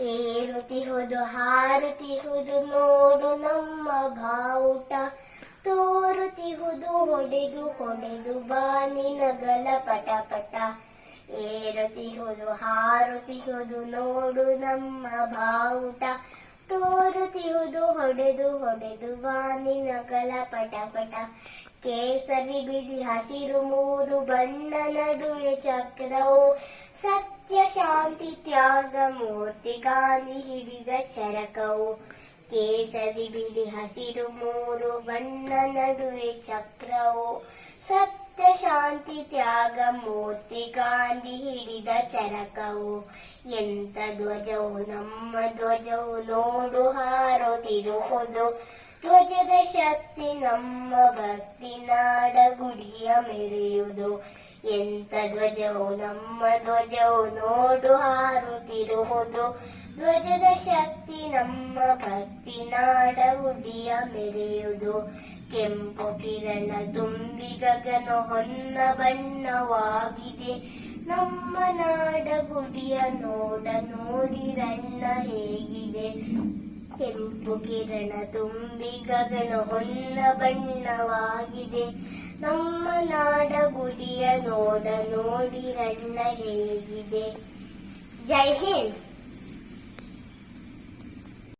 ಏರುತ್ತಿಹುದು ಹಾರುತಿಹುದು ನೋಡು ನಮ್ಮ ಬಾವುಟ. ತೋರುತಿಹುದು ಹೊಡೆದು ಹೊಡೆದು ಬಾನಿ ನಗಲ ಪಟ ಪಟ. ಏರುತಿಹುದು ಹಾರುತಿಹುದು ನೋಡು ನಮ್ಮ ಬಾವುಟ. ತೋರುತಿಹುದು ಹೊಡೆದು ಹೊಡೆದು ಬಾನಿ ನಗಲ ಪಟ ಪಟ. ಕೇಸರಿ ಬಿಳಿ ಹಸಿರು ಮೂರು, ಬಣ್ಣ ನಡುವೆ ಚಕ್ರವು. ಸತ್ಯ ಶಾಂತಿ ತ್ಯಾಗ ಮೂರ್ತಿ ಗಾಂಧಿ ಹಿಡಿದ ಚರಕವು. ಕೇಸರಿ ಬಿಳಿ ಹಸಿರು ಮೂರು ಬಣ್ಣ ನಡುವೆ ಚಕ್ರವು. ಸತ್ಯ ಶಾಂತಿ ತ್ಯಾಗ ಮೂರ್ತಿ ಗಾಂಧಿ ಹಿಡಿದ ಚರಕವು. ಎಂತ ಧ್ವಜವು, ನಮ್ಮ ಧ್ವಜವು ನೋಡು ಹಾರುತ್ತಿರುವುದು ಧ್ವಜದ ಶಕ್ತಿ ನಮ್ಮ ಭಕ್ತಿ ನಾಡ ಗುಡಿಯ ಮೆರೆಯುವುದು. ಎಂತ ಧ್ವಜವು, ನಮ್ಮ ಧ್ವಜವು ನೋಡು, ಹಾರುತ್ತಿರುವುದು. ಧ್ವಜದ ಶಕ್ತಿ ನಮ್ಮ ಭಕ್ತಿ ನಾಡ ಉಡಿಯ ಮೆರೆಯುವುದು. ಕೆಂಪು ಕಿರಣ ತುಂಬಿ ಗಗನ ಹೊನ್ನ ಬಣ್ಣವಾಗಿದೆ. ನಮ್ಮ ನಾಡ ಗುಡಿಯ ನೋಡ ನೋಡಿರಣ್ಣ ಹೇಗಿದೆ. ಕೆಂಪು ಕಿರಣ ತುಂಬಿ ಗಗನ ಹೊನ್ನ ಬಣ್ಣವಾಗಿದೆ. ನಮ್ಮ ನಾಡ ಗುಡಿಯ ನೋಡ ನೋಡಿರಣ್ಣ ಹೇಗಿದೆ. ಜೈ ಹಿಂದ್.